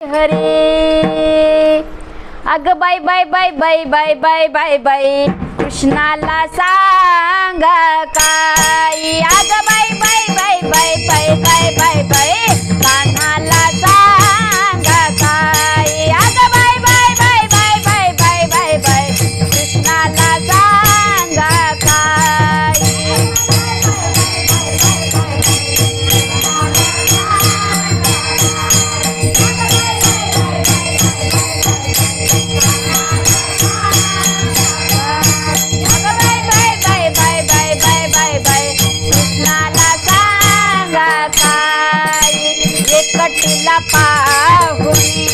हरे. अग बाई बाई बाई बाई बाई बाई बाई बाय कृष्णाला सांगा का? पाहुरी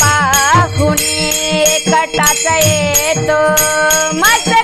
पाहुणी कटाचा येतो. मस्त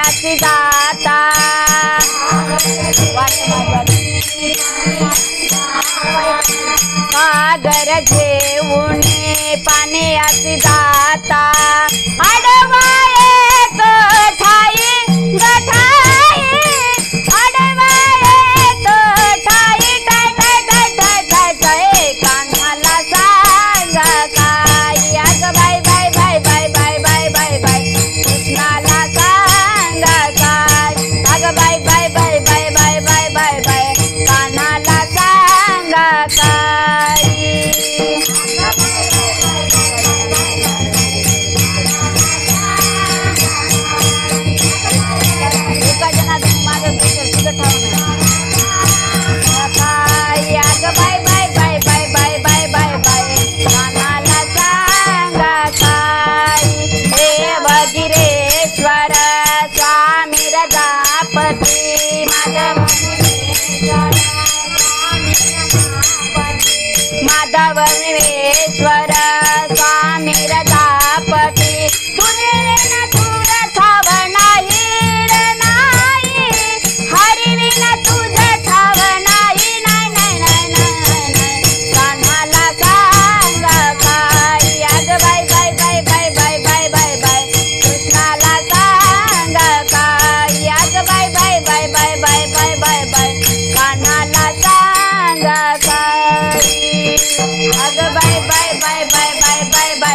माझ्याची जाता सागर घेऊन माधव bye bye bye